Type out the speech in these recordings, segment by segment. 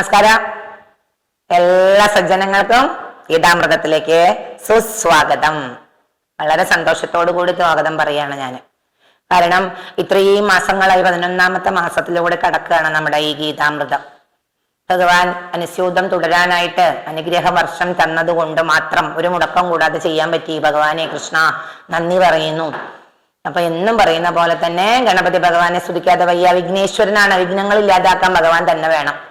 നമസ്കാരം. എല്ലാ സജ്ജനങ്ങൾക്കും ഗീതാമൃതത്തിലേക്ക് സുസ്വാഗതം. വളരെ സന്തോഷത്തോടു കൂടി സ്വാഗതം പറയാണ് ഞാൻ. കാരണം ഇത്രയും മാസങ്ങളായി പതിനൊന്നാമത്തെ മാസത്തിലൂടെ കടക്കുകയാണ് നമ്മുടെ ഈ ഗീതാമൃതം. ഭഗവാൻ അനുസ്യൂതം തുടരാനായിട്ട് അനുഗ്രഹ വർഷം തന്നതുകൊണ്ട് മാത്രം ഒരു മുടക്കം കൂടാതെ ചെയ്യാൻ പറ്റി. ഭഗവാനെ കൃഷ്ണ നന്ദി പറയുന്നു. അപ്പൊ എന്നും പറയുന്ന പോലെ തന്നെ ഗണപതി ഭഗവാനെ സ്തുതിക്കാതെ വയ്യ. വിഘ്നേശ്വരനാണ്. വിഘ്നങ്ങൾ ഇല്ലാതാക്കാൻ ഭഗവാൻ തന്നെ വേണം.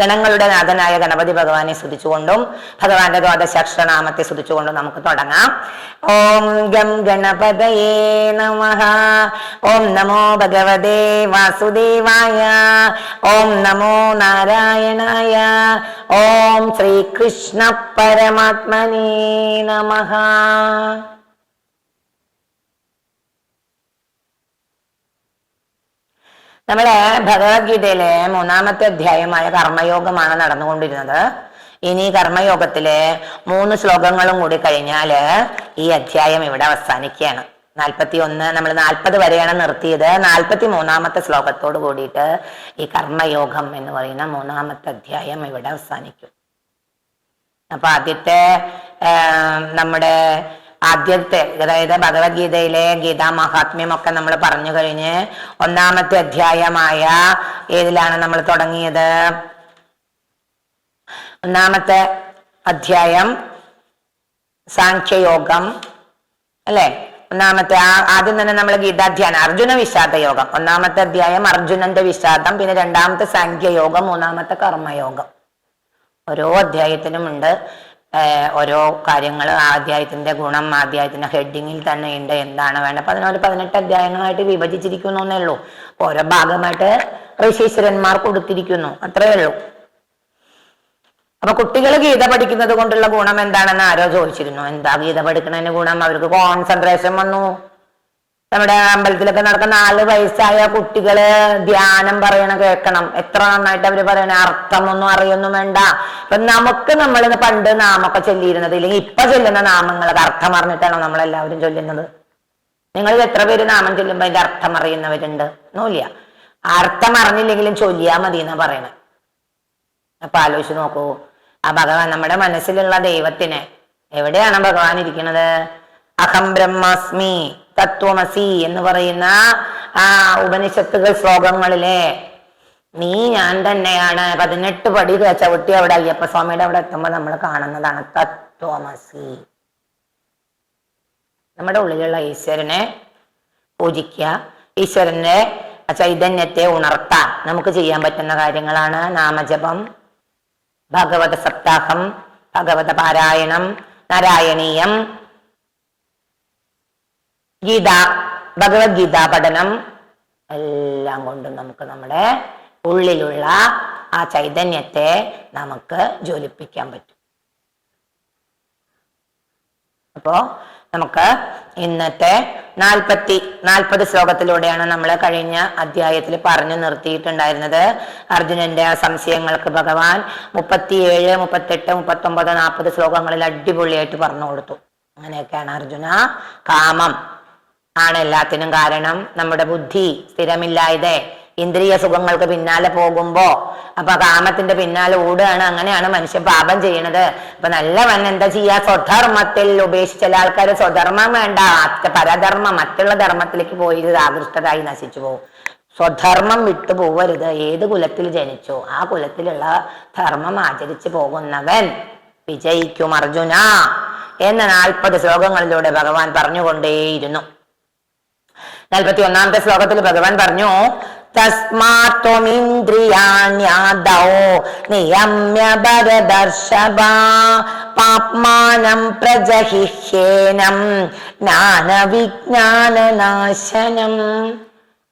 ഗണങ്ങളുടെ നാഥനായ ഗണപതി ഭഗവാനെ സ്തുതിച്ചുകൊണ്ടും ഭഗവാന്റെ ദ്വാദശാക്ഷരനാമത്തെ സ്തുതിച്ചുകൊണ്ടും നമുക്ക് തുടങ്ങാം. ഓം ഗം ഗണപതയേ നമ. ഓം നമോ ഭഗവതേ വാസുദേവായ. ഓം നമോ നാരായണായ. ഓം ശ്രീകൃഷ്ണ പരമാത്മനേ നമഃ. നമ്മളെ ഭഗവത്ഗീതയിലെ മൂന്നാമത്തെ അധ്യായമായ കർമ്മയോഗമാണ് നടന്നുകൊണ്ടിരുന്നത്. ഇനി കർമ്മയോഗത്തിലെ മൂന്ന് ശ്ലോകങ്ങളും കൂടി കഴിഞ്ഞാൽ ഈ അധ്യായം ഇവിടെ അവസാനിക്കുകയാണ്. നാൽപ്പത്തി ഒന്ന് നമ്മൾ നാൽപ്പത് വരെയാണ് നിർത്തിയത്. നാൽപ്പത്തി മൂന്നാമത്തെ ശ്ലോകത്തോട് കൂടിയിട്ട് ഈ കർമ്മയോഗം എന്ന് പറയുന്ന മൂന്നാമത്തെ അധ്യായം ഇവിടെ അവസാനിക്കും. അപ്പൊ ആദ്യത്തെ നമ്മുടെ ആദ്യത്തെ അതായത് ഭഗവത്ഗീതയിലെ ഗീതാ മഹാത്മ്യം ഒക്കെ നമ്മൾ പറഞ്ഞു കഴിഞ്ഞ് ഒന്നാമത്തെ അധ്യായമായ ഏതിലാണ് നമ്മൾ തുടങ്ങിയത്? ഒന്നാമത്തെ അധ്യായം സാഖ്യയോഗം അല്ലെ? ഒന്നാമത്തെ ആ- ആദ്യം തന്നെ നമ്മൾ ഗീതാധ്യാനം അർജുന വിഷാദ യോഗം. ഒന്നാമത്തെ അധ്യായം അർജുനന്റെ വിഷാദം പിന്നെ രണ്ടാമത്തെ സാഖ്യയോഗം മൂന്നാമത്തെ കർമ്മയോഗം. ഓരോ അധ്യായത്തിനും ഉണ്ട്. ഓരോ കാര്യങ്ങൾ ആ അധ്യായത്തിന്റെ ഗുണം ആ അധ്യായത്തിന്റെ ഹെഡിങ്ങിൽ തന്നെ ഉണ്ട്. എന്താണ് വേണ്ടത്? അപ്പൊ അതിനൊരു പതിനെട്ട് അധ്യായങ്ങളായിട്ട് വിഭജിച്ചിരിക്കുന്നു എന്നേ ഉള്ളൂ ഓരോ ഭാഗമായിട്ട് ഋഷീശ്വരന്മാർ കൊടുത്തിരിക്കുന്നു. അത്രയേ ഉള്ളൂ. അപ്പൊ കുട്ടികൾ ഗീത പഠിക്കുന്നത് കൊണ്ടുള്ള ഗുണം എന്താണെന്ന് ആരോ ചോദിച്ചിരുന്നു. എന്താ ഗീത പഠിക്കുന്നതിന്റെ ഗുണം? അവർക്ക് കോൺസെൻട്രേഷൻ വന്നു. നമ്മുടെ അമ്പലത്തിലൊക്കെ നടക്കുന്ന നാല് വയസ്സായ കുട്ടികൾ ധ്യാനം പറയണ കേൾക്കണം. എത്ര നന്നായിട്ട് അവർ പറയണ? അർത്ഥമൊന്നും അറിയൊന്നും വേണ്ട. ഇപ്പൊ നമുക്ക് നമ്മൾ പണ്ട് നാമൊക്കെ ചൊല്ലിയിരുന്നത് ഇല്ലെങ്കിൽ ഇപ്പൊ ചൊല്ലുന്ന നാമങ്ങളൊക്കെ അർത്ഥം അറിഞ്ഞിട്ടാണോ നമ്മളെല്ലാവരും ചൊല്ലുന്നത്? നിങ്ങൾ എത്ര പേര് നാമം ചൊല്ലുമ്പോ അതിന്റെ അർത്ഥം അറിയുന്നവരുണ്ട്? ഒന്നുമില്ല. അർത്ഥം അറിഞ്ഞില്ലെങ്കിലും ചൊല്ലിയാ മതി എന്നാ പറയണേ. അപ്പൊ ആലോചിച്ച് നോക്കൂ. ആ ഭഗവാൻ നമ്മുടെ മനസ്സിലുള്ള ദൈവത്തിനെ എവിടെയാണ് ഭഗവാൻ ഇരിക്കുന്നത് അഹം ബ്രഹ്മാസ്മി. തത്വമസി എന്ന് പറയുന്ന ആ ഉപനിഷത്തുകൾ ശ്ലോകങ്ങളിലെ. നീ ഞാൻ തന്നെയാണ്. പതിനെട്ട് പടി ചവിട്ടി അവിടെ അയ്യപ്പ സ്വാമിയുടെ അവിടെ എത്തുമ്പോൾ നമ്മൾ കാണുന്നതാണ് തത്വമസി. നമ്മുടെ ഉള്ളിലുള്ള ഈശ്വരനെ പൂജിക്കുക ഈശ്വരന്റെ ചൈതന്യത്തെ ഉണർത്താൻ നമുക്ക് ചെയ്യാൻ പറ്റുന്ന കാര്യങ്ങളാണ് നാമജപം ഭഗവത സപ്താഹം ഭഗവത പാരായണം നാരായണീയം ഗീത ഭഗവത്ഗീത പഠനം. എല്ലാം കൊണ്ടും നമുക്ക് നമ്മുടെ ഉള്ളിലുള്ള ആ ചൈതന്യത്തെ നമുക്ക് ജ്വലിപ്പിക്കാൻ പറ്റും. അപ്പോ നമുക്ക് ഇന്നത്തെ നാൽപ്പത്തി നാൽപ്പത് ശ്ലോകത്തിലൂടെയാണ് നമ്മൾ കഴിഞ്ഞ അധ്യായത്തിൽ പറഞ്ഞു നിർത്തിയിട്ടുണ്ടായിരുന്നത്. അർജുനന്റെ ആ സംശയങ്ങൾക്ക് ഭഗവാൻ മുപ്പത്തിയേഴ് മുപ്പത്തെട്ട് മുപ്പത്തൊമ്പത് നാൽപ്പത് ശ്ലോകങ്ങളിൽ അടിപൊളിയായിട്ട് പറഞ്ഞു കൊടുത്തു. അങ്ങനെയൊക്കെയാണ് അർജുന കാമം. ആണ് എല്ലാത്തിനും കാരണം. നമ്മുടെ ബുദ്ധി സ്ഥിരമില്ലായതെ ഇന്ദ്രിയ സുഖങ്ങൾക്ക് പിന്നാലെ പോകുമ്പോ അപ്പൊ കാമത്തിന്റെ പിന്നാലെ ഓടുകയാണ്. അങ്ങനെയാണ് മനുഷ്യൻ പാപം ചെയ്യണത്. അപ്പൊ നല്ലവൻ എന്താ ചെയ്യാ? സ്വധർമ്മത്തിൽ ഉപേക്ഷിച്ച ചില ആൾക്കാർ സ്വധർമ്മം വേണ്ട. പരധർമ്മം മറ്റുള്ള ധർമ്മത്തിലേക്ക് പോയി ആകൃഷ്ടരായി നശിച്ചു പോകും. സ്വധർമ്മം വിട്ടു പോവരുത്. ഏത് കുലത്തിൽ ജനിച്ചോ ആ കുലത്തിലുള്ള ധർമ്മം ആചരിച്ചു പോകുന്നവൻ വിജയിക്കും അർജുന. എന്ന നാൽപ്പത് ശ്ലോകങ്ങളിലൂടെ ഭഗവാൻ പറഞ്ഞുകൊണ്ടേയിരുന്നു. നാൽപ്പത്തി ഒന്നാമത്തെ ശ്ലോകത്തിൽ ഭഗവാൻ പറഞ്ഞു പാപ്മാനം പ്രജഹിഹ്യേനം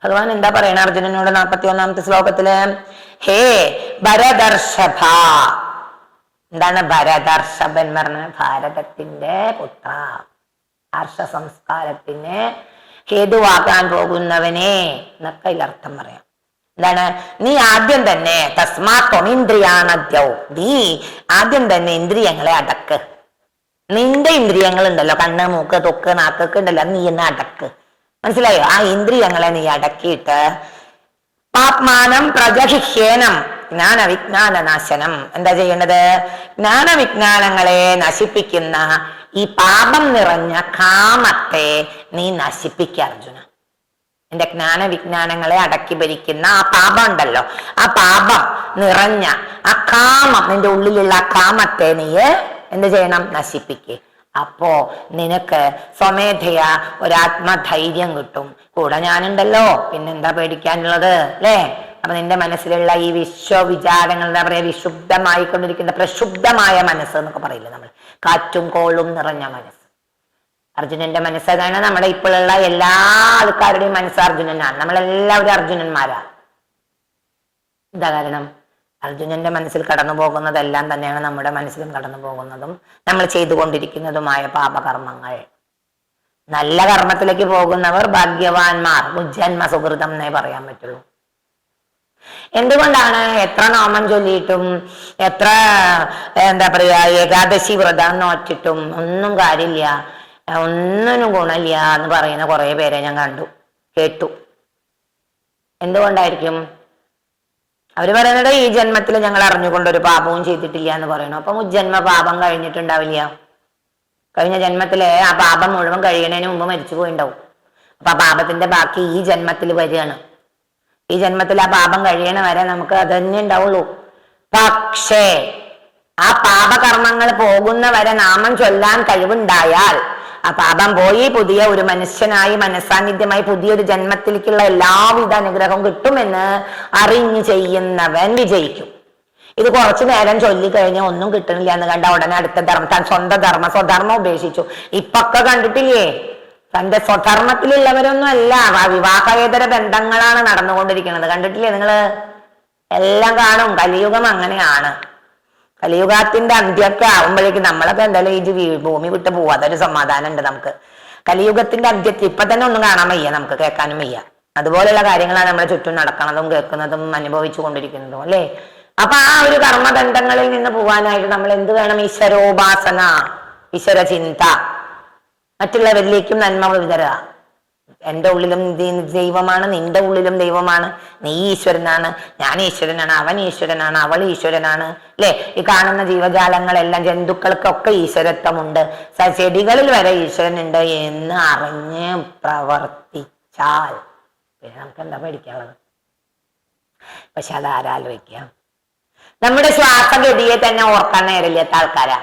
ഭഗവാൻ എന്താ പറയണ അർജുനനോട് നാൽപ്പത്തി ഒന്നാമത്തെ ശ്ലോകത്തിൽ? ഹേ ഭരദർഷഭ എന്താണ് ഭരദർഷഭൻ പറഞ്ഞ ഭാരതത്തിന്റെ പുത്ര ഹർഷ സംസ്കാരത്തിന് ഹേതുവാക്കാൻ പോകുന്നവനെ എന്നൊക്കെ അർത്ഥം പറയാം. എന്താണ്? നീ ആദ്യം തന്നെ തസ്മാ ത്വമിന്ദ്രിയാണദ്യൗ നീ ആദ്യം തന്നെ ഇന്ദ്രിയങ്ങളെ അടക്ക്. നിന്റെ ഇന്ദ്രിയങ്ങൾ ഉണ്ടല്ലോ കണ്ണ് മൂക്ക് തൊക്ക് നാക്കൊക്കെ ഉണ്ടല്ലോ. നീ എന്നെ അടക്ക്. മനസ്സിലായോ? ആ ഇന്ദ്രിയങ്ങളെ നീ അടക്കിയിട്ട് പാപ്മാനം പ്രജഹിഹ്യേനം ജ്ഞാന വിജ്ഞാന നാശനം എന്താ ചെയ്യേണ്ടത്? ജ്ഞാന വിജ്ഞാനങ്ങളെ നശിപ്പിക്കുന്ന ഈ പാപം നിറഞ്ഞ കാമത്തെ നീ നശിപ്പിക്ക അർജുന. എന്റെ ജ്ഞാന വിജ്ഞാനങ്ങളെ അടക്കി ഭരിക്കുന്ന ആ പാപം ഉണ്ടല്ലോ. ആ പാപം നിറഞ്ഞ ആ കാമം നിന്റെ ഉള്ളിലുള്ള ആ കാമത്തെ നീ എന്ത് ചെയ്യണം? നശിപ്പിക്കുക അപ്പോ നിനക്ക് സ്വമേധയ ഒരാത്മധൈര്യം കിട്ടും. കൂടെ ഞാനുണ്ടല്ലോ. പിന്നെന്താ പേടിക്കാനുള്ളത്? അല്ലേ? അപ്പൊ നിന്റെ മനസ്സിലുള്ള ഈ വിശ്വവിചാരങ്ങൾ എന്താ പറയാ വിശുദ്ധമായിക്കൊണ്ടിരിക്കുന്ന പ്രശുദ്ധമായ മനസ്സ് എന്നൊക്കെ പറയില്ല നമ്മൾ? കാറ്റും കോളും നിറഞ്ഞ മനസ്സ്. അർജുനന്റെ മനസ്സ് അതാണ് നമ്മുടെ ഇപ്പോഴുള്ള എല്ലാ ആൾക്കാരുടെയും മനസ്സ് അർജുനനാണ്. നമ്മളെല്ലാവരും അർജുനന്മാരാ. എന്താ കാരണം? അർജുനന്റെ മനസ്സിൽ കടന്നു പോകുന്നതെല്ലാം തന്നെയാണ് നമ്മുടെ മനസ്സിലും കടന്നു പോകുന്നതും നമ്മൾ ചെയ്തുകൊണ്ടിരിക്കുന്നതുമായ പാപകർമ്മങ്ങൾ. നല്ല കർമ്മത്തിലേക്ക് പോകുന്നവർ ഭാഗ്യവാന്മാർ ഉജ്ജന്മ സുഹൃതം എന്നേ പറയാൻ പറ്റുള്ളൂ. എന്തുകൊണ്ടാണ് എത്ര നാമം ചൊല്ലിയിട്ടും എത്ര എന്താ പറയാ ഏകാദശി വ്രതം നോറ്റിട്ടും ഒന്നും കാര്യമില്ല. ഒന്നിനും ഗുണമില്ല എന്ന് പറയുന്ന കുറെ പേരെ ഞാൻ കണ്ടു കേട്ടു. എന്തുകൊണ്ടായിരിക്കും? അവർ പറയുന്നത് ഈ ജന്മത്തിൽ ഞങ്ങൾ അറിഞ്ഞുകൊണ്ട് ഒരു പാപവും ചെയ്തിട്ടില്ല എന്ന് പറയണു അപ്പം ജന്മ പാപം കഴിഞ്ഞിട്ടുണ്ടാവില്ല. കഴിഞ്ഞ ജന്മത്തിലെ ആ പാപം മുഴുവൻ കഴിയണതിന് മുമ്പ് മരിച്ചു പോയിണ്ടാവും അപ്പൊ ആ പാപത്തിന്റെ ബാക്കി ഈ ജന്മത്തിൽ വരികയാണ്. ഈ ജന്മത്തിൽ ആ പാപം കഴിയണ വരെ നമുക്ക് അത് തന്നെ ഉണ്ടാവുള്ളൂ. പക്ഷേ ആ പാപകർമ്മങ്ങൾ പോകുന്ന വരെ നാമം ചൊല്ലാൻ കഴിവുണ്ടായാൽ ആ പാപം പോയി പുതിയ ഒരു മനുഷ്യനായി മനസാന്നിധ്യമായി പുതിയൊരു ജന്മത്തിലേക്കുള്ള എല്ലാവിധ അനുഗ്രഹവും കിട്ടുമെന്ന് അറിഞ്ഞു ചെയ്യുന്നവൻ വിജയിക്കും. ഇത് കുറച്ചു നേരം ചൊല്ലിക്കഴിഞ്ഞാൽ ഒന്നും കിട്ടണില്ല എന്ന് കണ്ട ഉടനെ അടുത്ത ധർമ്മം താൻ സ്വന്തം ധർമ്മ സ്വധർമ്മം ഉപേക്ഷിച്ചു. ഇപ്പൊക്കെ കണ്ടിട്ടില്ലേ? തന്റെ സ്വധർമ്മത്തിലുള്ളവരൊന്നും അല്ല. വിവാഹേതര ബന്ധങ്ങളാണ് നടന്നുകൊണ്ടിരിക്കുന്നത്. കണ്ടിട്ടില്ലേ നിങ്ങൾ? എല്ലാം കാണും. കലിയുഗം അങ്ങനെയാണ്. കലിയുഗത്തിന്റെ അന്ത്യമൊക്കെ ആവുമ്പോഴേക്കും നമ്മളൊക്കെ എന്തായാലും ഈ ഭൂമി വിട്ട് പോവാ. അതൊരു സമാധാനം ഉണ്ട് നമുക്ക്. കലിയുഗത്തിന്റെ അന്ത്യത്തിൽ ഇപ്പൊ തന്നെ ഒന്നും കാണാൻ വയ്യ നമുക്ക്. കേൾക്കാനും വയ്യ. അതുപോലെയുള്ള കാര്യങ്ങളാണ് നമ്മുടെ ചുറ്റും നടക്കുന്നതും കേൾക്കുന്നതും അനുഭവിച്ചു കൊണ്ടിരിക്കുന്നതും അല്ലേ? അപ്പൊ ആ ഒരു കർമ്മബന്ധങ്ങളിൽ നിന്ന് പോവാനായിട്ട് നമ്മൾ എന്ത് വേണം? ഈശ്വരോപാസന ഈശ്വര ചിന്ത മറ്റുള്ളവരിലേക്കും നന്മ വിതരുക എന്റെ ഉള്ളിലും ദൈവമാണ് നിന്റെ ഉള്ളിലും ദൈവമാണ്. നീ ഈശ്വരനാണ് ഞാൻ ഈശ്വരനാണ് അവൻ ഈശ്വരനാണ് അവൾ ഈശ്വരനാണ്. അല്ലെ ഈ കാണുന്ന ജീവജാലങ്ങളെല്ലാം ജന്തുക്കൾക്കൊക്കെ ഈശ്വരത്വമുണ്ട്. ചെടികളിൽ വരെ ഈശ്വരനുണ്ട് എന്ന് അറിഞ്ഞ് പ്രവർത്തിച്ചാൽ. പിന്നെ നമുക്ക് എന്താ പഠിക്കാനുള്ളത് പക്ഷെ അത് ആരാലോചിക്കാം നമ്മുടെ ശ്വാസഗതിയെ തന്നെ ഓർക്കാൻ നേരില്ലാത്ത ആൾക്കാരാ.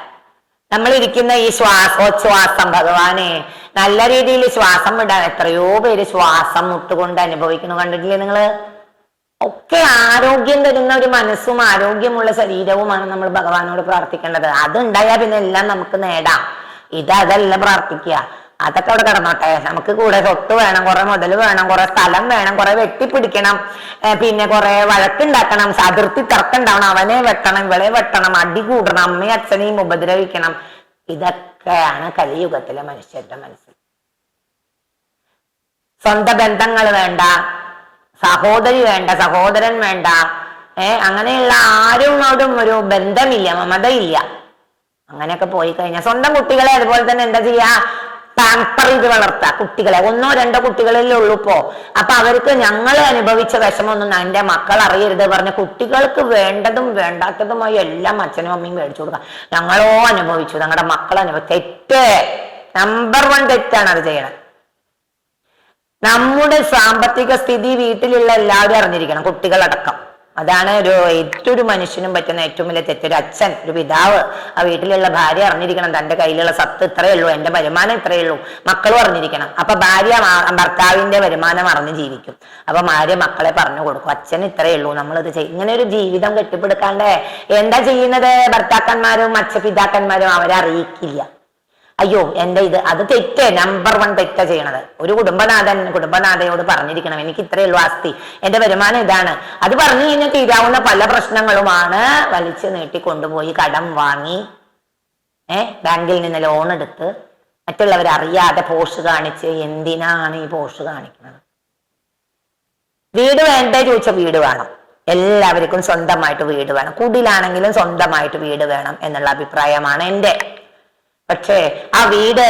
നമ്മൾ ഇരിക്കുന്ന ഈ ശ്വാസോച്ഛ്വാസം ഭഗവാനെ നല്ല രീതിയിൽ ശ്വാസം വിടാൻ. എത്രയോ പേര് ശ്വാസം മുട്ടുകൊണ്ട് അനുഭവിക്കുന്നു. കണ്ടിട്ടില്ലേ നിങ്ങൾ? ഒക്കെ ആരോഗ്യം തരുന്ന ഒരു മനസ്സും ആരോഗ്യമുള്ള ശരീരവുമാണ് നമ്മൾ ഭഗവാനോട് പ്രാർത്ഥിക്കേണ്ടത്. അതുണ്ടായാൽ പിന്നെ എല്ലാം നമുക്ക് നേടാം. ഇത് അതല്ല പ്രാർത്ഥിക്കുക. അതൊക്കെ അവിടെ കിടന്നോട്ടെ. നമുക്ക് കൂടെ സ്വത്ത് വേണം കുറെ മുതൽ വേണം കുറെ സ്ഥലം വേണം കുറെ വെട്ടിപ്പിടിക്കണം. പിന്നെ കുറെ വഴക്കുണ്ടാക്കണം അതിർത്തി തർക്കുണ്ടാവണം അവനെ വെട്ടണം ഇവളെ വെട്ടണം അടി കൂടണം അമ്മയും അച്ഛനെയും ഉപദ്രവിക്കണം. ഇതൊക്കെയാണ് കലിയുഗത്തിലെ മനുഷ്യരുടെ മനസ്സിൽ സ്വന്തം ബന്ധങ്ങൾ വേണ്ട സഹോദരി വേണ്ട സഹോദരൻ വേണ്ട. ഏർ അങ്ങനെയുള്ള ആരോടും ഒരു ബന്ധമില്ല മമതയില്ല. അങ്ങനെയൊക്കെ പോയി കഴിഞ്ഞാൽ സ്വന്തം കുട്ടികളെ അതുപോലെ തന്നെ എന്താ ചെയ്യാ? പാമ്പർ ചെയ്ത് വളർത്ത. കുട്ടികളെ ഒന്നോ രണ്ടോ കുട്ടികളല്ലേ ഉള്ളൂ ഇപ്പോ. അപ്പൊ അവർക്ക് ഞങ്ങൾ അനുഭവിച്ച വിഷമമൊന്നും എന്റെ മക്കൾ അറിയരുത്. പറഞ്ഞ കുട്ടികൾക്ക് വേണ്ടതും വേണ്ടാത്തതുമായി എല്ലാം അച്ഛനും അമ്മയും മേടിച്ചു കൊടുക്കാം. ഞങ്ങളോ അനുഭവിച്ചു. ഞങ്ങളുടെ മക്കൾ അനുഭവിച്ചു. തെറ്റ്. നമ്പർ വൺ തെറ്റാണ് അത് ചെയ്യണത്. നമ്മുടെ സാമ്പത്തിക സ്ഥിതി വീട്ടിലുള്ള എല്ലാവരും അറിഞ്ഞിരിക്കണം. കുട്ടികളടക്കം. അതാണ് ഒരു ഏറ്റവും ഒരു മനുഷ്യനും പറ്റുന്ന ഏറ്റവും വലിയ തെറ്റൊരു അച്ഛൻ ഒരു പിതാവ്. ആ വീട്ടിലുള്ള ഭാര്യ അറിഞ്ഞിരിക്കണം തന്റെ കയ്യിലുള്ള സത്ത് ഇത്രയേ ഉള്ളൂ എന്റെ വരുമാനം ഇത്രയേ ഉള്ളൂ. മക്കളും അറിഞ്ഞിരിക്കണം. അപ്പൊ ഭാര്യ ഭർത്താവിന്റെ വരുമാനം അറിഞ്ഞ് ജീവിക്കും. അപ്പൊ ഭാര്യ മക്കളെ പറഞ്ഞു കൊടുക്കും അച്ഛൻ ഇത്രയേ ഉള്ളൂ നമ്മളിത് ചെയ്യും ഇങ്ങനെ ഒരു ജീവിതം കെട്ടിപ്പടുക്കാണ്ടേ എന്താ ചെയ്യുന്നത്? ഭർത്താക്കന്മാരും അച്ഛ പിതാക്കന്മാരും അവരെ അറിയിക്കില്ല. അയ്യോ എന്റെ ഇത് അത് തെറ്റ് നമ്പർ വൺ തെറ്റ ചെയ്യണത്. ഒരു കുടുംബനാഥൻ കുടുംബനാഥയോട് പറഞ്ഞിരിക്കണം എനിക്ക് ഇത്രയേ ഉള്ളൂ ആസ്തി. എന്റെ വരുമാനം ഇതാണ്. അത് പറഞ്ഞു കഴിഞ്ഞാൽ തീരാവുന്ന പല പ്രശ്നങ്ങളുമാണ്. വലിച്ചു നീട്ടി കൊണ്ടുപോയി കടം വാങ്ങി ഏഹ് ബാങ്കിൽ നിന്ന് ലോൺ എടുത്ത് മറ്റുള്ളവർ അറിയാതെ പോഷ് കാണിച്ച് എന്തിനാണ് ഈ പോഷ് കാണിക്കുന്നത്? വീട് വേണ്ടേ ചോദിച്ച വീട് വേണം. എല്ലാവർക്കും സ്വന്തമായിട്ട് വീട് വേണം. കുടിലാണെങ്കിലും സ്വന്തമായിട്ട് വീട് വേണം എന്നുള്ള അഭിപ്രായമാണ് എന്റെ പക്ഷേ ആ വീട്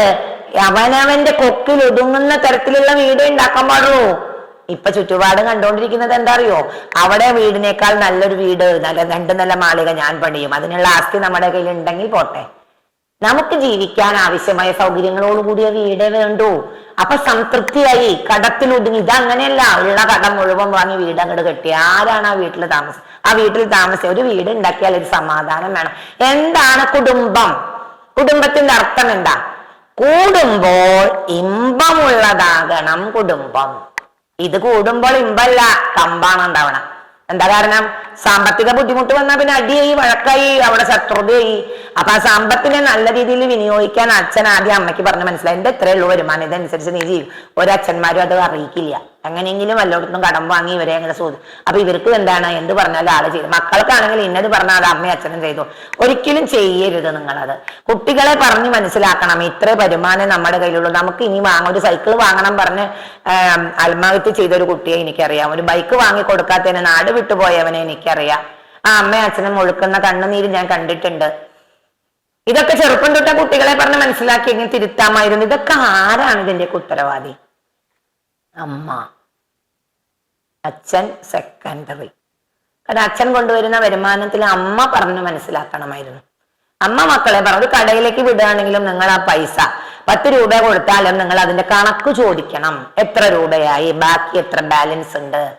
അവനവന്റെ കൊക്കിൽ ഒതുങ്ങുന്ന തരത്തിലുള്ള വീട് ഉണ്ടാക്കാൻ പാടുള്ളൂ. ഇപ്പൊ ചുറ്റുപാട് കണ്ടുകൊണ്ടിരിക്കുന്നത് എന്താ അറിയോ അവിടെ വീടിനേക്കാൾ നല്ലൊരു വീട് നല്ല രണ്ട് നല്ല മാളിക ഞാൻ പണിയും. അതിനുള്ള ആസ്തി നമ്മുടെ കയ്യിൽ ഉണ്ടെങ്കിൽ പോട്ടെ. നമുക്ക് ജീവിക്കാൻ ആവശ്യമായ സൗകര്യങ്ങളോടുകൂടിയ വീടേ വേണ്ടൂ. അപ്പൊ സംതൃപ്തിയായി കടത്തിൽ ഒതുങ്ങി അങ്ങനെയല്ല ഉള്ള കടം മുഴുവൻ വാങ്ങി വീട് അങ്ങോട്ട് കെട്ടി. ആരാണ് ആ വീട്ടിൽ താമസം ആ വീട്ടിൽ താമസിച്ച ഒരു വീട് ഉണ്ടാക്കിയാൽ ഒരു സമാധാനം വേണം. എന്താണ് കുടുംബം? കുടുംബത്തിന്റെ അർത്ഥം എന്താ? കൂടുമ്പോൾ ഇമ്പമുള്ളതാകണം കുടുംബം. ഇത് കൂടുമ്പോൾ ഇമ്പല്ല കമ്പാണ് ഉണ്ടാവണം. എന്താ കാരണം? സാമ്പത്തിക ബുദ്ധിമുട്ട് വന്നാൽ പിന്നെ അടിയായി വഴക്കായി അവിടെ ശത്രുതയായി. അപ്പൊ ആ സമ്പത്തിനെ നല്ല രീതിയിൽ വിനിയോഗിക്കാൻ അച്ഛൻ ആദ്യം അമ്മയ്ക്ക് പറഞ്ഞ് മനസ്സിലായി. എന്റെ ഇത്രയേ ഉള്ളൂ വരുമാനം ഇതനുസരിച്ച് നീ ചെയ്യും ഒരച്ഛന്മാരും അത് അറിയിക്കില്ല. എങ്ങനെയെങ്കിലും വല്ലയിടത്തും കടം വാങ്ങി ഇവരെ അങ്ങനെ സൂചി അപ്പൊ ഇവർക്ക് എന്താണ്? എന്ത് പറഞ്ഞാലും ആൾ ചെയ്തു. മക്കൾക്കാണെങ്കിൽ ഇന്നത് പറഞ്ഞാൽ അത് അമ്മയും അച്ഛനും ചെയ്തു. ഒരിക്കലും ചെയ്യരുത് നിങ്ങളത്. കുട്ടികളെ പറഞ്ഞ് മനസ്സിലാക്കണം. ഇത്ര വരുമാനം നമ്മുടെ കയ്യിലുള്ളൂ. നമുക്ക് ഇനി വാങ്ങ ഒരു സൈക്കിൾ വാങ്ങണം പറഞ്ഞ് ആത്മഹത്യ ചെയ്ത ഒരു കുട്ടിയെ എനിക്കറിയാം. ഒരു ബൈക്ക് വാങ്ങി കൊടുക്കാത്തതിന് നാട് വിട്ടുപോയവനെ എനിക്കറിയാം. ആ അമ്മയും അച്ഛനും ഒഴുക്കുന്ന കണ്ണുനീര് ഞാൻ കണ്ടിട്ടുണ്ട്. ഇതൊക്കെ ചെറുപ്പം തൊട്ട കുട്ടികളെ പറഞ്ഞ് മനസ്സിലാക്കി എങ്ങനെ തിരുത്താമായിരുന്നു. ഇതൊക്കെ ആരാണ് ഇതിന്റെയൊക്കെ ഉത്തരവാദി? അമ്മ. അച്ഛൻ സെക്കൻഡറി കാരണം അച്ഛൻ കൊണ്ടുവരുന്ന വരുമാനത്തിൽ അമ്മ പറഞ്ഞ് മനസ്സിലാക്കണമായിരുന്നു. അമ്മ മക്കളെ പറഞ്ഞു കടയിലേക്ക് വിടുകയാണെങ്കിലും നിങ്ങൾ ആ പൈസ പത്ത് രൂപ കൊടുത്താലും നിങ്ങൾ അതിന്റെ കണക്ക് ചോദിക്കണം. എത്ര രൂപയായി? ബാക്കി എത്ര ബാലൻസ് ഉണ്ട്?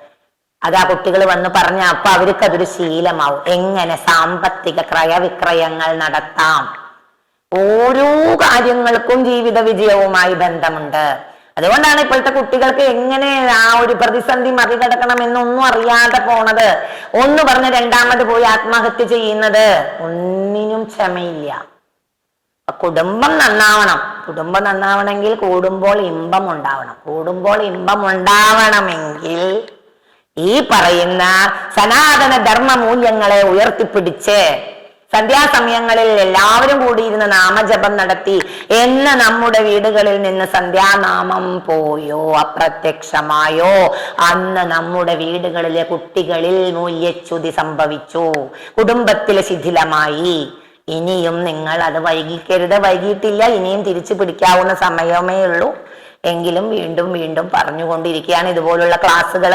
അത് ആ കുട്ടികൾ വന്ന് പറഞ്ഞ അപ്പൊ അവർക്ക് അതൊരു ശീലമാവും. എങ്ങനെ സാമ്പത്തിക ക്രയവിക്രയങ്ങൾ നടത്താം? ഓരോ കാര്യങ്ങൾക്കും ജീവിത വിജയവുമായി ബന്ധമുണ്ട്. അതുകൊണ്ടാണ് ഇപ്പോഴത്തെ കുട്ടികൾക്ക് എങ്ങനെ ആ ഒരു പ്രതിസന്ധി മറികടക്കണം എന്നൊന്നും അറിയാതെ പോണത്. ഒന്ന് പറഞ്ഞ് രണ്ടാമത് പോയി ആത്മഹത്യ ചെയ്യുന്നത്. ഒന്നിനും ക്ഷമയില്ല. കുടുംബം നന്നാവണം. കുടുംബം നന്നാവണമെങ്കിൽ കൂടുമ്പോൾ ഇമ്പം ഉണ്ടാവണം. കൂടുമ്പോൾ ഇമ്പം ഉണ്ടാവണമെങ്കിൽ ഈ പറയുന്ന സനാതന ധർമ്മ മൂല്യങ്ങളെ ഉയർത്തിപ്പിടിച്ച് സന്ധ്യാസമയങ്ങളിൽ എല്ലാവരും കൂടിയിരുന്ന് നാമജപം നടത്തി എന്ന് നമ്മുടെ വീടുകളിൽ നിന്ന് സന്ധ്യാനാമം പോയോ? അപ്രത്യക്ഷമായോ? അന്ന് നമ്മുടെ വീടുകളിലെ കുട്ടികളിൽ മൂല്യച്യുതി സംഭവിച്ചു. കുടുംബത്തിലെ ശിഥിലമായി. ഇനിയും നിങ്ങൾ അത് വൈകിക്കരുത്. വൈകിട്ടില്ല ഇനിയും തിരിച്ചു പിടിക്കാവുന്ന സമയമേ ഉള്ളൂ. എങ്കിലും വീണ്ടും വീണ്ടും പറഞ്ഞുകൊണ്ടിരിക്കുകയാണ് ഇതുപോലുള്ള ക്ലാസ്സുകൾ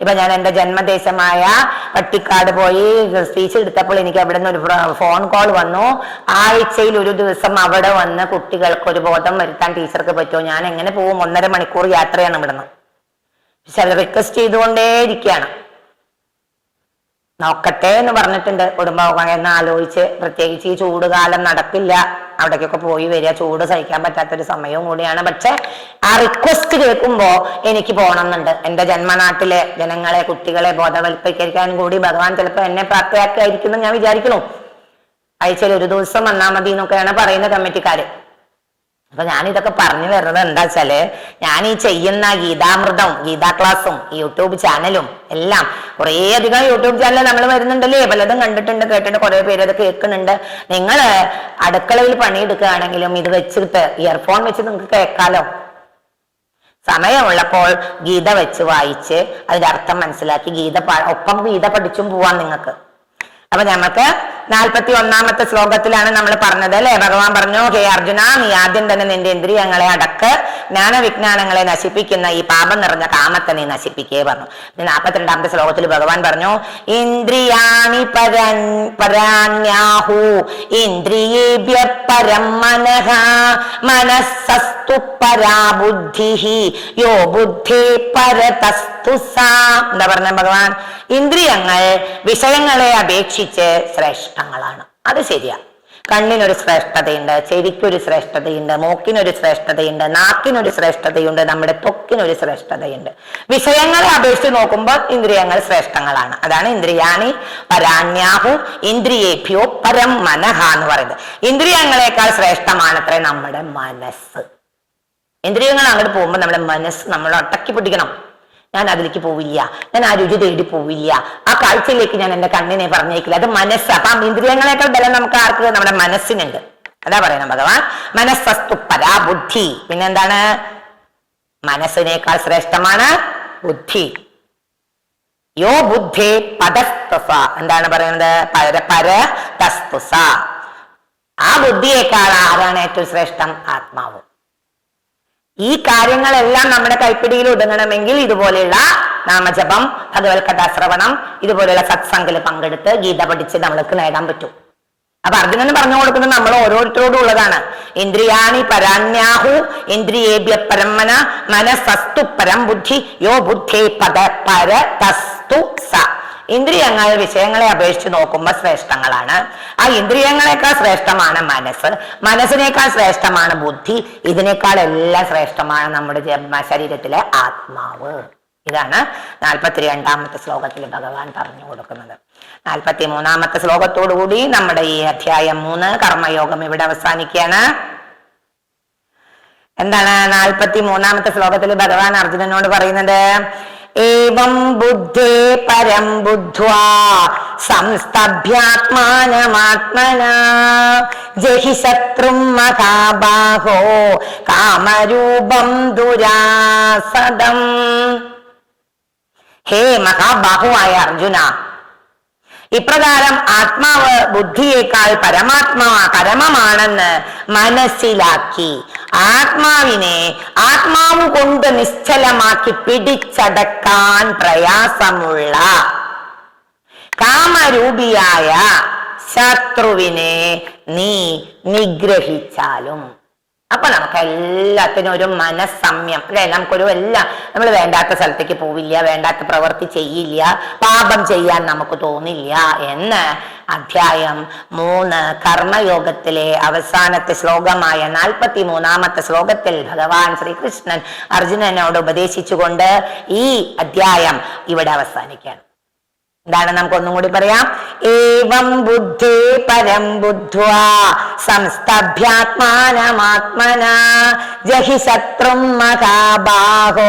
ഇപ്പൊ ഞാൻ എന്റെ ജന്മദേശമായ പട്ടിക്കാട് പോയി സ്പീച്ച് എടുത്തപ്പോൾ എനിക്ക് അവിടെ നിന്ന് ഒരു ഫോൺ കോൾ വന്നു. ആഴ്ചയിൽ ഒരു ദിവസം അവിടെ വന്ന് കുട്ടികൾക്ക് ഒരു ബോധം വരുത്താൻ ടീച്ചർക്ക് പറ്റുമോ? ഞാൻ എങ്ങനെ പോവും? ഒന്നര മണിക്കൂർ യാത്രയാണ് ഇവിടുന്ന്. പക്ഷെ അവർ റിക്വസ്റ്റ് ചെയ്തുകൊണ്ടേയിരിക്കുകയാണ്. നോക്കട്ടെ എന്ന് പറഞ്ഞിട്ടുണ്ട്. കുടുംബം എന്ന് ആലോചിച്ച് പ്രത്യേകിച്ച് ഈ ചൂട് കാലം നടക്കില്ല. അവിടേക്കൊക്കെ പോയി വരിക. ചൂട് സഹിക്കാൻ പറ്റാത്തൊരു സമയവും കൂടിയാണ്. പക്ഷെ ആ റിക്വസ്റ്റ് കേൾക്കുമ്പോ എനിക്ക് പോകണമെന്നുണ്ട് എന്റെ ജന്മനാട്ടിലെ ജനങ്ങളെ കുട്ടികളെ ബോധവൽക്കരിക്കാൻ കൂടി ഭഗവാൻ ചിലപ്പോൾ എന്നെ പ്രാപ്തയാക്കിയായിരിക്കും എന്ന് ഞാൻ വിചാരിക്കുന്നു. ആഴ്ചയിൽ ഒരു ദിവസം വന്നാൽ മതി എന്നൊക്കെയാണ് പറയുന്ന കമ്മിറ്റിക്കാര്. അപ്പൊ ഞാൻ ഇതൊക്കെ പറഞ്ഞു വരുന്നത് എന്താ വെച്ചാൽ ഞാൻ ഈ ചെയ്യുന്ന ഗീതാമൃതം ഗീതാ ക്ലാസ്സും യൂട്യൂബ് ചാനലും എല്ലാം കുറേ അധികം യൂട്യൂബ് ചാനൽ നമ്മൾ വരുന്നുണ്ടല്ലേ? പലതും കണ്ടിട്ടുണ്ട് കേട്ടിട്ടുണ്ട് കുറെ പേര് അത് കേൾക്കുന്നുണ്ട്. നിങ്ങൾ അടുക്കളയിൽ പണിയെടുക്കുകയാണെങ്കിലും ഇത് വെച്ചിട്ട് ഇയർഫോൺ വെച്ച് നിങ്ങൾക്ക് കേൾക്കാലോ? സമയമുള്ളപ്പോൾ ഗീത വെച്ച് വായിച്ച് അതിന്റെ അർത്ഥം മനസ്സിലാക്കി ഗീത ഒപ്പം ഗീത പഠിച്ചും പോവാൻ നിങ്ങൾക്ക്. അപ്പൊ നമുക്ക് നാൽപ്പത്തി ഒന്നാമത്തെ ശ്ലോകത്തിലാണ് നമ്മൾ പറഞ്ഞത് അല്ലെ? ഭഗവാൻ പറഞ്ഞു ഹേ അർജുന നീ ആദ്യം തന്നെ നിന്റെ ഇന്ദ്രിയങ്ങളെ അടക്ക്. ജ്ഞാനവിജ്ഞാനങ്ങളെ നശിപ്പിക്കുന്ന ഈ പാപം നിറഞ്ഞ കാമത്തെ നീ നശിപ്പിക്കേ പറഞ്ഞു. നാൽപ്പത്തിരണ്ടാമത്തെ ശ്ലോകത്തിൽ ഭഗവാൻ പറഞ്ഞു ഇന്ദ്രിയാണി പരൻ പരാണ്യാഹു ഇന്ദ്രിയേഭ്യ പരം മനഃ. മനസ്സസ്തു പരാ യോ ബുദ്ധി പരതസ്തു സാ. എന്താ പറഞ്ഞ ഭഗവാൻ? ഇന്ദ്രിയങ്ങൾ വിഷയങ്ങളെ അപേക്ഷിച്ച് ശ്രേഷ്ഠങ്ങളാണ്. അത് ശരിയാ. കണ്ണിനൊരു ശ്രേഷ്ഠതയുണ്ട് ചെവിക്കൊരു ശ്രേഷ്ഠതയുണ്ട് മൂക്കിനൊരു ശ്രേഷ്ഠതയുണ്ട് നാക്കിനൊരു ശ്രേഷ്ഠതയുണ്ട് നമ്മുടെ ത്വക്കിനൊരു ശ്രേഷ്ഠതയുണ്ട്. വിഷയങ്ങളെ അപേക്ഷിച്ച് നോക്കുമ്പോൾ ഇന്ദ്രിയങ്ങൾ ശ്രേഷ്ഠങ്ങളാണ്. അതാണ് ഇന്ദ്രിയാണി പരാന്യാഹു ഇന്ദ്രിയേഭ്യോ പരം മനഃ എന്ന് പറയുന്നത്. ഇന്ദ്രിയങ്ങളെക്കാൾ ശ്രേഷ്ഠമാണത്രേ നമ്മുടെ മനസ്സ്. ഇന്ദ്രിയങ്ങൾ അങ്ങോട്ട് പോകുമ്പോൾ നമ്മുടെ മനസ്സ് നമ്മൾ ഒട്ടക്കി പിടിക്കണം ഞാൻ അതിലേക്ക് പോവില്ല. ഞാൻ ആ രുചി തേടി പോവില്ല. ആ കാഴ്ചയിലേക്ക് ഞാൻ എന്റെ കണ്ണിനെ പറഞ്ഞേക്കില്ല. അത് മനസ്സ്. അപ്പൊ ആ ഇന്ദ്രിയങ്ങളെക്കാൾ ബലം നമുക്ക് ആർക്ക് നമ്മുടെ മനസ്സിനുണ്ട്. അതാ പറയണം ഭഗവാൻ. മനസ്സസ്തു പരാ ബുദ്ധി. പിന്നെന്താണ്? മനസ്സിനേക്കാൾ ശ്രേഷ്ഠമാണ് ബുദ്ധി. യോ ബുദ്ധി പദസ്തുസ. എന്താണ് പറയുന്നത്? പര പര തസ്തുസ ആ ബുദ്ധിയേക്കാൾ ആരാണ് ഏറ്റവും ശ്രേഷ്ഠം? ആത്മാവ്. ഈ കാര്യങ്ങളെല്ലാം നമ്മുടെ കൈപ്പിടിയിൽ ഒതുങ്ങണമെങ്കിൽ ഇതുപോലെയുള്ള നാമജപം അതുപോലെ കഥാശ്രവണം ഇതുപോലെയുള്ള സത്സംഗിൽ പങ്കെടുത്ത് ഗീത പഠിച്ച് നമ്മൾക്ക് നേടാൻ പറ്റും. അപ്പൊ അർജുനന് പറഞ്ഞു കൊടുക്കുന്നത് നമ്മൾ ഓരോരുത്തരോടും ഉള്ളതാണ്. ഇന്ദ്രിയാണി പരാന്യാഹു ഇന്ദ്രിയേഭ്യ പരമന മനസ്സസ്തു പരം ബുദ്ധി യോ ബുദ്ധേ പദ പര തസ്തു സ. ഇന്ദ്രിയങ്ങൾ വിഷയങ്ങളെ അപേക്ഷിച്ച് നോക്കുമ്പോൾ ശ്രേഷ്ഠങ്ങളാണ്. ആ ഇന്ദ്രിയങ്ങളെക്കാൾ ശ്രേഷ്ഠമാണ് മനസ്സ്. മനസ്സിനേക്കാൾ ശ്രേഷ്ഠമാണ് ബുദ്ധി. ഇതിനേക്കാൾ എല്ലാം ശ്രേഷ്ഠമാണ് നമ്മുടെ ശരീരത്തിലെ ആത്മാവ്. ഇതാണ് നാൽപ്പത്തി രണ്ടാമത്തെ ശ്ലോകത്തിൽ ഭഗവാൻ പറഞ്ഞു കൊടുക്കുന്നത്. നാൽപ്പത്തി മൂന്നാമത്തെ ശ്ലോകത്തോടുകൂടി നമ്മുടെ ഈ അധ്യായം മൂന്ന് കർമ്മയോഗം ഇവിടെ അവസാനിക്കുകയാണ്. എന്താണ് നാൽപ്പത്തി മൂന്നാമത്തെ ശ്ലോകത്തിൽ ഭഗവാൻ അർജുനനോട് പറയുന്നത്? ഏവം ബുദ്ധേ പരം ബുദ്ധ്വാ സംസ്തഭ്യാത്മാനമാത്മന. ജഹി ശത്രും മഹാബാഹോ കാമരൂപം ദുരാസദം. ഹേ മഹാബാഹുവായ അർജുന ഇപ്രകാരം ആത്മാവ് ബുദ്ധിയേക്കാൾ പരമാത്മാ പരമമാണെന്ന് മനസ്സിലാക്കി ആത്മാവിനെ ആത്മാവ് കൊണ്ട് നിശ്ചലമാക്കി പിടിച്ചടക്കാൻ പ്രയാസമുള്ള കാമരൂപിയായ ശത്രുവിനെ നീ നിഗ്രഹിച്ചാലും അപ്പൊ നമുക്ക് എല്ലാത്തിനും ഒരു മനസ്സമ്യം അല്ലെ? നമുക്കൊരു എല്ലാം നമ്മൾ വേണ്ടാത്ത സ്ഥലത്തേക്ക് പോവില്ല വേണ്ടാത്ത പ്രവൃത്തി ചെയ്യില്ല പാപം ചെയ്യാൻ നമുക്ക് തോന്നില്ല എന്ന് അധ്യായം മൂന്ന് കർമ്മയോഗത്തിലെ അവസാനത്തെ ശ്ലോകമായ നാൽപ്പത്തി മൂന്നാമത്തെ ശ്ലോകത്തിൽ ഭഗവാൻ ശ്രീകൃഷ്ണൻ അർജുനനോട് ഉപദേശിച്ചുകൊണ്ട് ഈ അധ്യായം ഇവിടെ അവസാനിക്കുകയാണ്. എന്താണ്? നമുക്ക് ഒന്നും കൂടി പറയാം. ഏവം ബുദ്ധി പരം ബുദ്ധ്വാ സംസ്തഭ്യാത്മാനമാത്മന ജഹി ശത്രും മഹാബാഹോ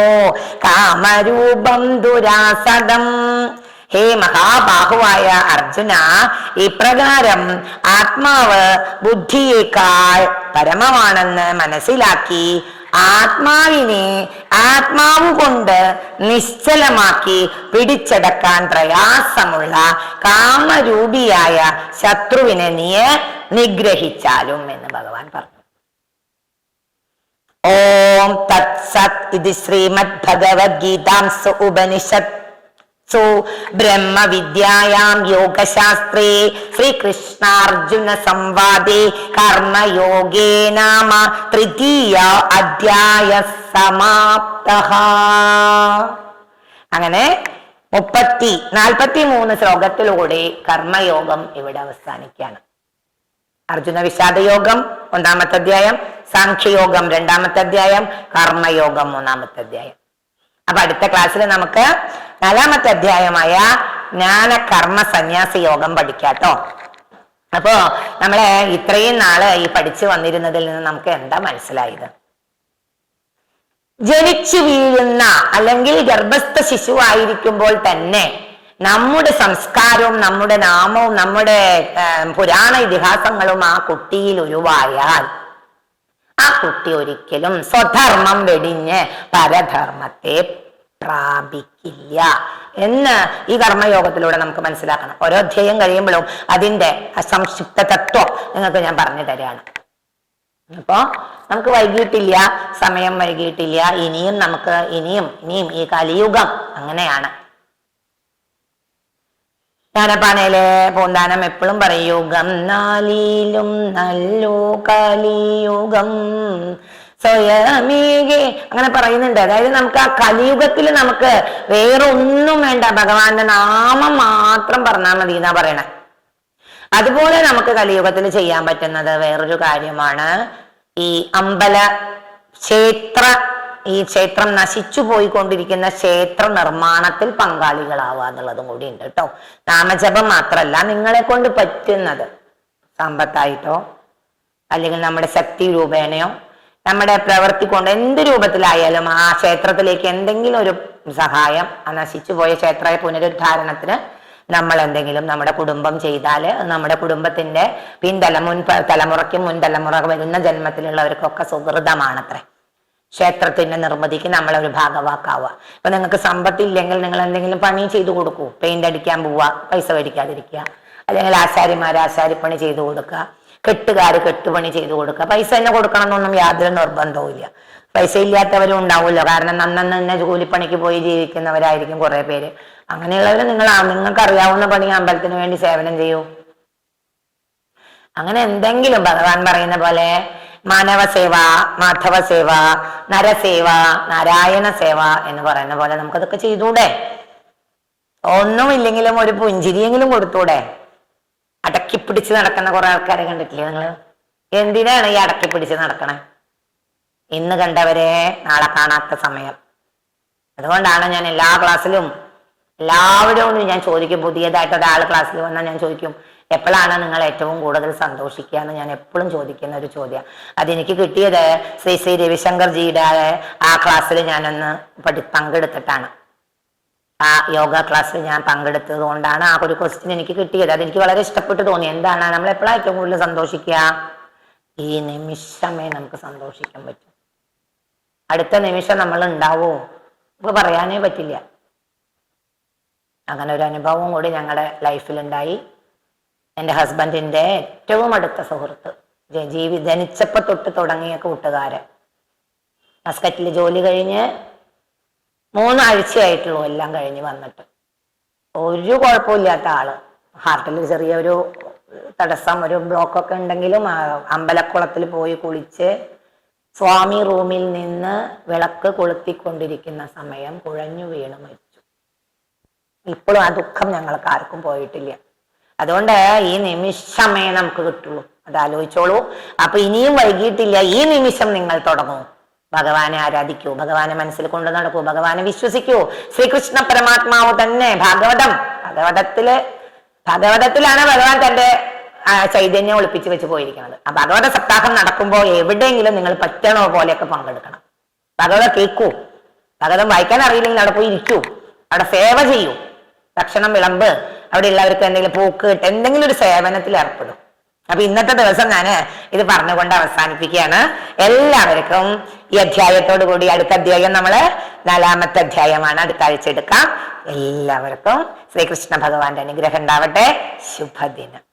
കാമരൂപം ദുരാസദം. ഹേ മഹാബാഹുവായ അർജുന ഇപ്രകാരം ആത്മാവ് ബുദ്ധിയേക്കാൾ പരമമാണെന്ന് മനസ്സിലാക്കി ആത്മാവിനെ ആത്മാവ് കൊണ്ട് നിശ്ചലമാക്കി പിടിച്ചടക്കാൻ പ്രയാസമുള്ള കാമരൂപിയായ ശത്രുവിനെ നീ നിഗ്രഹിച്ചാലും എന്ന് ഭഗവാൻ പറഞ്ഞു. ഓം തത്സത് ഇത് ശ്രീമദ് ഭഗവത്ഗീതാംസ ഉപനിഷത്ത് സു ബ്രഹ്മവിദ്യായാം യോഗശാസ്ത്രേ. ശ്രീകൃഷ്ണാർജുന സംവാദേ കർമ്മയോഗേ നാമ. തൃതീയ അധ്യായ സമാപ്ത അങ്ങനെ മുപ്പത്തി നാൽപ്പത്തി മൂന്ന് ശ്ലോകത്തിലൂടെ കർമ്മയോഗം ഇവിടെ അവസാനിക്കുകയാണ്. അർജുന വിഷാദയോഗം ഒന്നാമത്തെ അധ്യായം സാംഖ്യയോഗം രണ്ടാമത്തെ അധ്യായം കർമ്മയോഗം മൂന്നാമത്തെ അധ്യായം. അപ്പൊ അടുത്ത ക്ലാസ്സിൽ നമുക്ക് നാലാമത്തെ അധ്യായമായ ജ്ഞാന കർമ്മ സന്യാസ യോഗം പഠിക്കാട്ടോ അപ്പോ നമ്മളെ ഇത്രയും നാൾ ഈ പഠിച്ചു വന്നിരുന്നതിൽ നിന്ന് നമുക്ക് എന്താ മനസ്സിലായത്? ജനിച്ചു വീഴുന്ന അല്ലെങ്കിൽ ഗർഭസ്ഥ ശിശുവായിരിക്കുമ്പോൾ തന്നെ നമ്മുടെ സംസ്കാരവും നമ്മുടെ നാമവും നമ്മുടെ പുരാണ ഇതിഹാസങ്ങളും ആ കുട്ടിയിൽ ഉരുവായാൽ ആ കുട്ടി ഒരിക്കലും സ്വധർമ്മം വെടിഞ്ഞ് പരധർമ്മത്തെ പ്രാപിക്കില്ല. എന്ന് ഈ കർമ്മയോഗത്തിലൂടെ നമുക്ക് മനസ്സിലാക്കണം. ഓരോ അധ്യായം കഴിയുമ്പോഴും അതിന്റെ സംക്ഷിപ്ത തത്വം നിങ്ങൾക്ക് ഞാൻ പറഞ്ഞു തരാണ്. അപ്പോ നമുക്ക് വൈകിട്ടില്ല സമയം വൈകിട്ടില്ല ഇനിയും നമുക്ക് ഇനിയും ഇനിയും ഈ കലിയുഗം അങ്ങനെയാണ്. ജ്ഞാനപ്പാനയിലെ പൂന്താനം എപ്പോഴും പറയും യുഗം നാലിലും നല്ലു കലിയുഗം സ്വയമേകെ അങ്ങനെ പറയുന്നുണ്ട്. അതായത് നമുക്ക് ആ കലിയുഗത്തിൽ നമുക്ക് വേറെ ഒന്നും വേണ്ട ഭഗവാന്റെ നാമം മാത്രം പറഞ്ഞാൽ മതി എന്നാ പറയണേ. അതുപോലെ നമുക്ക് കലിയുഗത്തിൽ ചെയ്യാൻ പറ്റുന്നത് വേറൊരു കാര്യമാണ്. ഈ അമ്പല ക്ഷേത്ര ഈ ക്ഷേത്രം നശിച്ചു പോയിക്കൊണ്ടിരിക്കുന്ന ക്ഷേത്ര നിർമ്മാണത്തിൽ പങ്കാളികളാവുക എന്നുള്ളതും കൂടി ഉണ്ട് കേട്ടോ. നാമജപം മാത്രമല്ല നിങ്ങളെ കൊണ്ട് പറ്റുന്നത്. സമ്പത്തായിട്ടോ അല്ലെങ്കിൽ നമ്മുടെ ശക്തി രൂപേണയോ നമ്മുടെ പ്രവൃത്തി കൊണ്ട് എന്ത് രൂപത്തിലായാലും ആ ക്ഷേത്രത്തിലേക്ക് എന്തെങ്കിലും ഒരു സഹായം ആ നശിച്ചു പോയ ക്ഷേത്ര പുനരുദ്ധാരണത്തിന് നമ്മൾ എന്തെങ്കിലും നമ്മുടെ കുടുംബം ചെയ്താൽ നമ്മുടെ കുടുംബത്തിന്റെ പിൻതല മുൻ തലമുറയ്ക്കും മുൻ തലമുറ വരുന്ന ജന്മത്തിലുള്ളവർക്കൊക്കെ സുഹൃതമാണത്രേ. ക്ഷേത്രത്തിന്റെ നിർമ്മിതിക്ക് നമ്മളൊരു ഭാഗവാക്കാവുക. ഇപ്പൊ നിങ്ങൾക്ക് സമ്പത്തില്ലെങ്കിൽ നിങ്ങൾ എന്തെങ്കിലും പണി ചെയ്തു കൊടുക്കൂ. പെയിന്റ് അടിക്കാൻ പോവുക പൈസ മേടിക്കാതിരിക്കുക അല്ലെങ്കിൽ ആശാരിമാർ ആശാരിപ്പണി ചെയ്തു കൊടുക്കുക. കെട്ടുകാർ കെട്ടുപണി ചെയ്തു കൊടുക്കുക. പൈസ തന്നെ കൊടുക്കണം എന്നൊന്നും യാതൊരു നിർബന്ധവും ഇല്ല. പൈസ ഇല്ലാത്തവരും ഉണ്ടാവുമല്ലോ. കാരണം നന്നന്ന് തന്നെ കൂലിപ്പണിക്ക് പോയി ജീവിക്കുന്നവരായിരിക്കും കുറെ പേര്. അങ്ങനെയുള്ളവർ നിങ്ങൾ നിങ്ങൾക്ക് അറിയാവുന്ന പണി അമ്പലത്തിന് വേണ്ടി സേവനം ചെയ്യൂ. അങ്ങനെ എന്തെങ്കിലും ഭഗവാൻ പറയുന്ന പോലെ മാനവ സേവ മാധവ സേവ നരസേവ നാരായണ സേവ എന്ന് പറയുന്ന പോലെ നമുക്കതൊക്കെ ചെയ്തൂടെ? ഒന്നുമില്ലെങ്കിലും ഒരു പുഞ്ചിരിയെങ്കിലും കൊടുത്തൂടെ? അടക്കി പിടിച്ച് നടക്കുന്ന കുറെ ആൾക്കാരെ കണ്ടിട്ടില്ലേ നിങ്ങൾ? എന്തിനാണ് ഈ അടക്കി പിടിച്ച് നടക്കണേ? ഇന്ന് കണ്ടവരെ നാളെ കാണാത്ത സമയം. അതുകൊണ്ടാണ് ഞാൻ എല്ലാ ക്ലാസ്സിലും എല്ലാവരോടും ഞാൻ ചോദിക്കും പുതിയതായിട്ട് ഒരാൾ ക്ലാസ്സിൽ വന്നാൽ ഞാൻ ചോദിക്കും എപ്പോഴാണ് നിങ്ങൾ ഏറ്റവും കൂടുതൽ സന്തോഷിക്കുക എന്ന് ഞാൻ എപ്പോഴും ചോദിക്കുന്ന ഒരു ചോദ്യം അതെനിക്ക് കിട്ടിയത് ശ്രീ ശ്രീ രവിശങ്കർ ജിയുടെ ആ ക്ലാസ്സിൽ ഞാനൊന്ന് പഠി പങ്കെടുത്തിട്ടാണ്. ആ യോഗ ക്ലാസ്സിൽ ഞാൻ പങ്കെടുത്തത് കൊണ്ടാണ് ആ ഒരു ക്വസ്റ്റ്യൻ എനിക്ക് കിട്ടിയത്. അതെനിക്ക് വളരെ ഇഷ്ടപ്പെട്ടു തോന്നി. എന്താണ്? നമ്മൾ എപ്പോഴാണ് ഏറ്റവും കൂടുതൽ സന്തോഷിക്കുക? ഈ നിമിഷമേ നമുക്ക് സന്തോഷിക്കാൻ പറ്റും. അടുത്ത നിമിഷം നമ്മൾ ഉണ്ടാവോ? നമുക്ക് പറയാനേ പറ്റില്ല. അങ്ങനെ ഒരു അനുഭവം കൂടി ഞങ്ങളുടെ ലൈഫിലുണ്ടായി എന്റെ ഹസ്ബൻഡിന്റെ ഏറ്റവും അടുത്ത സുഹൃത്ത്. ജീവി ജനിച്ചപ്പോൾ തൊട്ട് തുടങ്ങിയ കൂട്ടുകാരൻ. മസ്കറ്റിൽ ജോലി കഴിഞ്ഞ് മൂന്നാഴ്ചയായിട്ടുള്ളൂ എല്ലാം കഴിഞ്ഞ് വന്നിട്ട്. ഒരു കുഴപ്പമില്ലാത്ത ആൾ. ഹാർട്ടിൽ ചെറിയൊരു തടസ്സം ഒരു ബ്ലോക്കൊക്കെ ഉണ്ടെങ്കിലും അമ്പലക്കുളത്തിൽ പോയി കുളിച്ച് സ്വാമി റൂമിൽ നിന്ന് വിളക്ക് കൊളുത്തിക്കൊണ്ടിരിക്കുന്ന സമയം കുഴഞ്ഞു വീണ് മരിച്ചു. ഇപ്പോഴും ആ ദുഃഖം ഞങ്ങൾക്ക് ആർക്കും പോയിട്ടില്ല. അതുകൊണ്ട് ഈ നിമിഷമേ നമുക്ക് കിട്ടുള്ളൂ. അത് ആലോചിച്ചോളൂ അപ്പൊ ഇനിയും വൈകിട്ടില്ല. ഈ നിമിഷം നിങ്ങൾ തുടങ്ങൂ. ഭഗവാനെ ആരാധിക്കൂ. ഭഗവാനെ മനസ്സിൽ കൊണ്ടു നടക്കൂ. ഭഗവാനെ വിശ്വസിക്കൂ. ശ്രീകൃഷ്ണ പരമാത്മാവ് തന്നെ ഭാഗവതം. ഭാഗവതത്തിൽ ഭാഗവതത്തിലാണ് ഭഗവാൻ തന്റെ ചൈതന്യം ഒളിപ്പിച്ച് വെച്ച് പോയിരിക്കുന്നത്. ആ ഭഗവത സപ്താഹം നടക്കുമ്പോൾ എവിടെയെങ്കിലും നിങ്ങൾ പറ്റണോ പോലെയൊക്കെ പങ്കെടുക്കണം. ഭഗവത കേൾക്കൂ ഭഗവതം വായിക്കാൻ അറിയില്ലെങ്കിൽ അവിടെ പോയി ഇരിക്കൂ. അവിടെ സേവ ചെയ്യൂ. ഭക്ഷണം വിളമ്പ്. അവിടെ ഉള്ളവർക്ക് എന്തെങ്കിലും പൂക്ക് കിട്ടും എന്തെങ്കിലും ഒരു സേവനത്തിൽ ഏർപ്പെടും. അപ്പൊ ഇന്നത്തെ ദിവസം ഞാൻ ഇത് പറഞ്ഞുകൊണ്ട് അവസാനിപ്പിക്കുകയാണ്. എല്ലാവർക്കും ഈ അധ്യായത്തോടു കൂടി അടുത്ത അധ്യായം നമ്മൾ നാലാമത്തെ അധ്യായമാണ്. അടുത്ത ആഴ്ച എടുക്കാം. എല്ലാവർക്കും ശ്രീകൃഷ്ണ ഭഗവാന്റെ അനുഗ്രഹം ഉണ്ടാവട്ടെ. ശുഭദിനം.